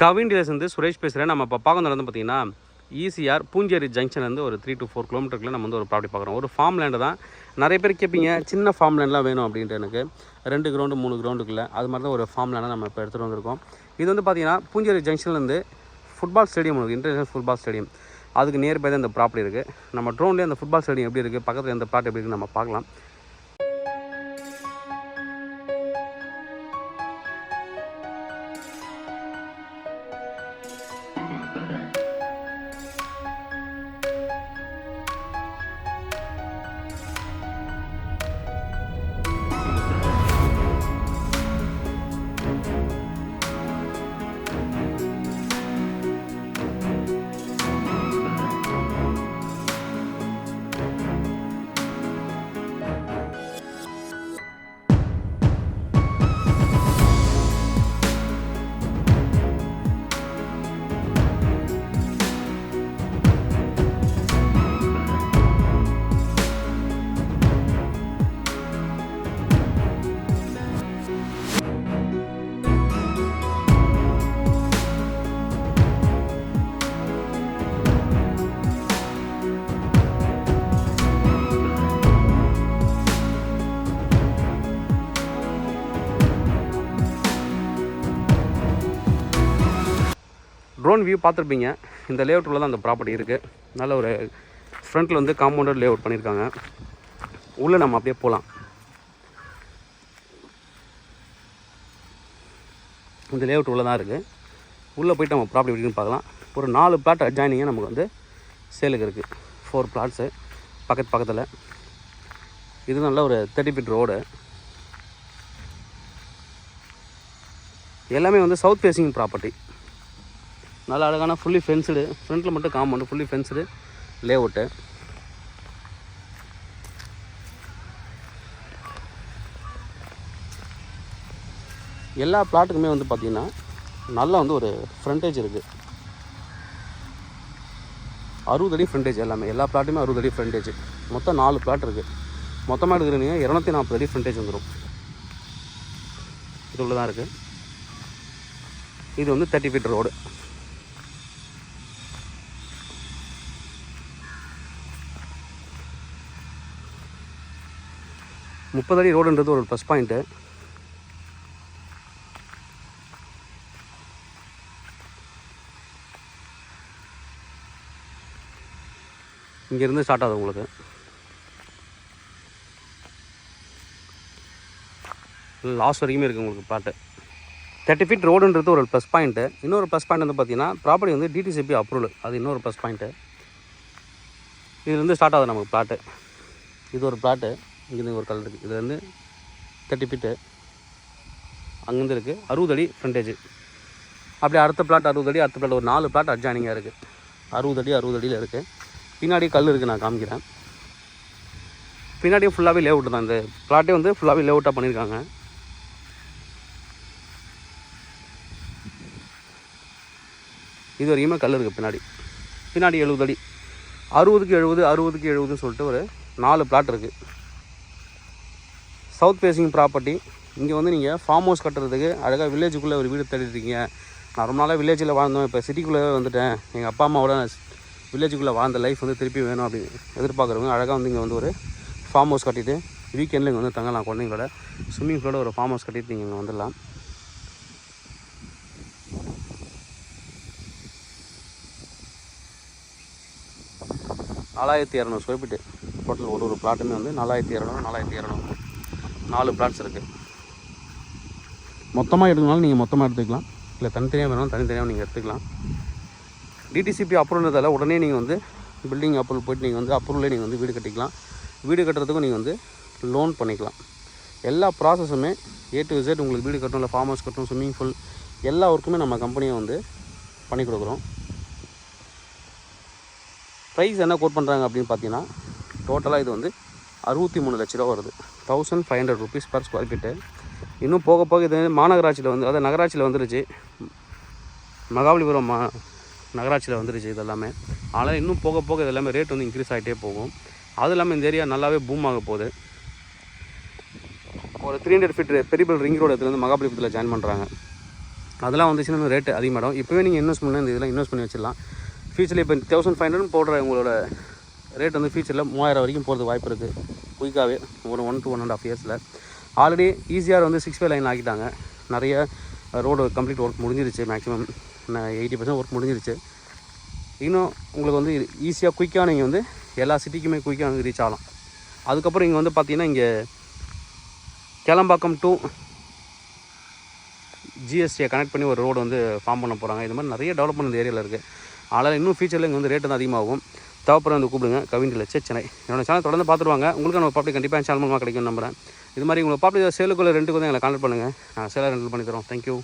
Kavin dealers வந்து சுரேஷ் பேசுகிறேன் நம்ம இப்போ பார்க்க வந்து பார்த்தீங்கன்னா ஈசிஆர் பூஞ்சேரி ஜங்ஷன்லேருந்து ஒரு த்ரீ டு ஃபோர் கிலோமீட்டருக்குள்ள நம்ம வந்து ஒரு ப்ராப்பர்ட்டி பார்க்குறோம். ஒரு ஃபார்ம் லேண்டு தான். நிறைய பேர் கேட்பீங்க சின்ன ஃபார்ம் லேண்ட்லாம் வேணும் அப்படின்ட்டு எனக்கு. ரெண்டு கிரவுண்டு மூணு கிரவுண்டுக்குள்ள அது மாதிரி தான் ஒரு ஃபார்ம் லேண்டை நம்ம இப்போ எடுத்துகிட்டு வந்திருக்கோம். இது வந்து பார்த்தீங்கன்னா பூஞ்சேரி ஜங்ஷன்லேருந்து ஃபுட்பால் ஸ்டேடியம் இருக்குது இன்டர்நேஷனல் ஃபுட்பால் ஸ்டேடியம் அதுக்கு நியர்பை தான் இந்த ப்ராப்பர்ட்டி இருக்குது நம்ம ட்ரோன்லேயே அந்த ஃபுட்பால் ஸ்டேடியம் எப்படி இருக்குது பக்கத்தில் எந்த ப்ளாட் எப்படி இருக்குன்னு நம்ம பார்க்கலாம். ட்ரோன் வியூ பார்த்துருப்பீங்க. இந்த லேஅவுட்டில் தான் அந்த ப்ராப்பர்ட்டி இருக்குது நல்ல ஒரு ஃப்ரண்ட்டில் வந்து காம்பவுண்டர் லேஅவுட் பண்ணியிருக்காங்க உள்ளே நம்ம அப்படியே போகலாம் இந்த லேஅவுட் உள்ளே தான் இருக்குது உள்ளே போயிட்டு நம்ம ப்ராப்பர்ட்டி எப்படின்னு பார்க்கலாம். ஒரு நாலு பிளாட் அட்ஜாயினிங்காக நமக்கு வந்து சேலுக்கு இருக்குது ஃபோர் பிளாட்ஸு பக்கத்து பக்கத்தில். இது நல்ல ஒரு தேர்ட்டி ஃபீட் ரோடு எல்லாமே வந்து சவுத் ஃபேஸிங் ப்ராப்பர்ட்டி நல்ல அழகான ஃபுல்லி ஃபென்ஸ்டு ஃப்ரண்ட்டில் மட்டும் காம்பவுண்டு ஃபுல்லி ஃபென்ஸ்டு லேஅவுட்டு எல்லா பிளாட்டுக்குமே வந்து பார்த்திங்கன்னா நல்லா வந்து ஒரு ஃப்ரண்டேஜ் இருக்குது அறுபது அடி ஃப்ரண்டேஜ் எல்லாமே. எல்லா பிளாட்டுமே அறுபது அடி ஃப்ரண்டேஜ் மொத்தம் நாலு பிளாட் இருக்குது மொத்தமாக எடுக்கிறீங்க இரநூத்தி நாற்பது அடி ஃப்ரண்டேஜ் வந்துடும் இது உள்ளே தான் இருக்குது இது வந்து தேர்ட்டி ஃபீட் ரோடு முப்பது அடி ரோடுன்றது ஒரு ப்ளஸ் பாயிண்ட்டு இங்கேருந்து ஸ்டார்ட் ஆகுது உங்களுக்கு. லாஸ்ட் வரைக்குமே இருக்குது உங்களுக்கு பாட்டு தேர்ட்டி ஃபீட் ரோடுன்றது ஒரு ப்ளஸ் பாயிண்ட்டு இன்னொரு ப்ளஸ் பாயிண்ட் வந்து பார்த்தீங்கன்னா ப்ராப்பர்ட்டி வந்து டிடிசிபி அப்ரூவல் அது இன்னொரு ப்ளஸ் பாயிண்ட்டு இதுலேருந்து ஸ்டார்ட் ஆகுது நமக்கு பிளாட்டு இது ஒரு பிளாட்டு இங்கேருந்து ஒரு கல் இருக்குது இது வந்து தேர்ட்டி ஃபீட்டு அங்கேருந்து இருக்குது அறுபது அடி ஃப்ரண்டேஜ் அப்படியே அடுத்த பிளாட் அறுபது அடி அடுத்த பிளாட் ஒரு நாலு பிளாட் அட்ஜாயினிங்காக இருக்குது அறுபது அடி அறுபது அடியில் இருக்குது பின்னாடி கல் இருக்குது நான் காமிக்கிறேன். பின்னாடியும் ஃபுல்லாகவே லேஅவுட் தான். இந்த பிளாட்டே வந்து ஃபுல்லாகவே லேஅவுட்டாக பண்ணியிருக்காங்க. இது வரைக்குமே கல் இருக்குது பின்னாடி. பின்னாடி எழுபது அடி. அறுபதுக்கு எழுபது அறுபதுக்கு எழுபதுன்னு சொல்லிட்டு ஒரு நாலு பிளாட் இருக்குது சவுத் ஃபேஸிங் ப்ராப்பர்ட்டி. இங்கே வந்து நீங்கள் ஃபார்ம் ஹவுஸ் கட்டுறதுக்கு அழகாக வில்லேஜுக்குள்ளே ஒரு வீடு தேடிருக்கீங்க நான் ரொம்ப நாளாக வில்லேஜில் வாழ்ந்தோம் இப்போ சிட்டிக்குள்ளே வந்துட்டேன். எங்கள் அப்பா அம்மாவோட வில்லேஜுக்குள்ளே வாழ்ந்த லைஃப் வந்து திருப்பி வேணும் அப்படின்னு எதிர்பார்க்குறவங்க அழகாக வந்து இங்கே வந்து ஒரு ஃபார்ம் ஹவுஸ் கட்டிட்டு வீக்கெண்டில் இங்கே வந்து தங்கலாம் குழந்தைங்களோட. ஸ்விம்மிங் பூலோட ஒரு ஃபார்ம் ஹவுஸ் கட்டிட்டு நீங்கள் இங்கே வந்துடலாம். நாலாயிரத்தி இரநூறு ஸ்கொயர் ஃபீட்டு டோட்டல் ஒரு ஒரு பிளாட்டுமே வந்து நாலாயிரத்தி இரநூறு நாலாயிரத்தி இரநூறு. நாலு பிளாட்ஸ் இருக்குது மொத்தமாக எடுக்கணும்னாலும் நீங்கள் மொத்தமாக எடுத்துக்கலாம். இல்லை தனித்தனியாக வேணாலும் தனித்தனியாக நீங்கள் எடுத்துக்கலாம். டிடிசிபி அப்ரூவல்ன்றதால உடனே நீங்கள் வந்து பில்டிங் அப்ரூவல் போய்ட்டு நீங்கள் வந்து அப்ரூவலே நீங்கள் வந்து வீடு கட்டிக்கலாம். வீடு கட்டுறதுக்கும் நீங்கள் வந்து லோன் பண்ணிக்கலாம். எல்லா ப்ராசஸுமே ஏ டு Z உங்களுக்கு வீடு கட்டணும் இல்லை ஃபார்ம் ஹவுஸ் கட்டணும் ஸ்விம்மிங் பூல் எல்லா ஒர்க்குமே நம்ம கம்பெனியை வந்து பண்ணி கொடுக்குறோம். ப்ரைஸ் என்ன கோட் பண்ணுறாங்க அப்படின்னு பார்த்தீங்கன்னா டோட்டலாக இது வந்து அறுபத்தி மூணு லட்ச ரூபா வருது. Thousand five hundred rupees per square feet இன்னும் போக போக இது மாநகராட்சியில் வந்து அதாவது நகராட்சியில் வந்துருச்சு. மகாபலிபுரம் மா நகராட்சியில் வந்துருச்சு இதெல்லாமே. ஆனால் இன்னும் போக போக இது எல்லாமே ரேட் வந்து இன்க்ரீஸ் ஆகிட்டே போகும். அது இல்லாமல் இந்த ஏரியா நல்லாவே பூம் ஆக போகுது. ஒரு three hundred feet peripheral ring road எடுத்துலேருந்து மகாபலிபுரத்தில் ஜாயின் பண்ணுறாங்க அதெல்லாம் வந்துச்சுன்னா ரேட்டு அதிகமாகிடும் இப்போவே நீங்கள் இன்வெஸ்ட் பண்ணி இந்த இதெல்லாம் இன்வெஸ்ட் பண்ணி வச்சிடலாம். ஃபியூச்சரில் இப்போ தௌசண்ட் ஃபைவ் ஹண்ட்ரட் போடுற உங்களோட ரேட் வந்து ஃபியூச்சரில் மூவாயிரம் வரைக்கும் போகிறதுக்கு வாய்ப்பு இருக்குது குயிக்காகவே ஒரு one to one and half இயர்ஸில் ஆல்ரெடி ஈஸியாக வந்து சிக்ஸ் ஃபைவ் லைன் ஆக்கிட்டாங்க. நிறைய ரோடு கம்ப்ளீட் ஒர்க் முடிஞ்சிருச்சு மேக்ஸிமம் எயிட்டி பர்சன்ட் ஒர்க் முடிஞ்சிருச்சு. இன்னும் உங்களுக்கு வந்து ஈஸியாக குயிக்காக நீங்கள் வந்து எல்லா சிட்டிக்குமே குயிக்காக வந்து ரீச் ஆகலாம். அதுக்கப்புறம் இங்கே வந்து பார்த்தீங்கன்னா இங்கே கிளம்பாக்கம் டு ஜிஎஸ்டியை கனெக்ட் பண்ணி ஒரு ரோடு வந்து ஃபார்ம் பண்ண போகிறாங்க இது மாதிரி நிறைய டெவலப்மெண்ட் இந்த ஏரியாவில் இருக்குது அதனால் இன்னும் ஃபியூச்சரில் இங்கே வந்து ரேட்டு தான் அதிகமாகும். தேவைப்படுற வந்து கூப்பிடுங்க. கவின் லட்ச சென்னை. என்னோட சேனல் தொடர்ந்து பார்த்துருவாங்க. உங்களுக்கு நம்ம ப்ராப்பர்ட்டி கண்டிப்பாக சேனல் மூலமாக கிடைக்கும் நம்புறேன். இது மாதிரி உங்களுக்கு ப்ராப்பர்ட்டி சேலுக்குள்ள ரெண்டுக்கு வந்து எங்களை கான்டாக்ட் பண்ணுங்கள் நான் சேலாக ரெண்டு பண்ணி தரோம் தேங்க்யூ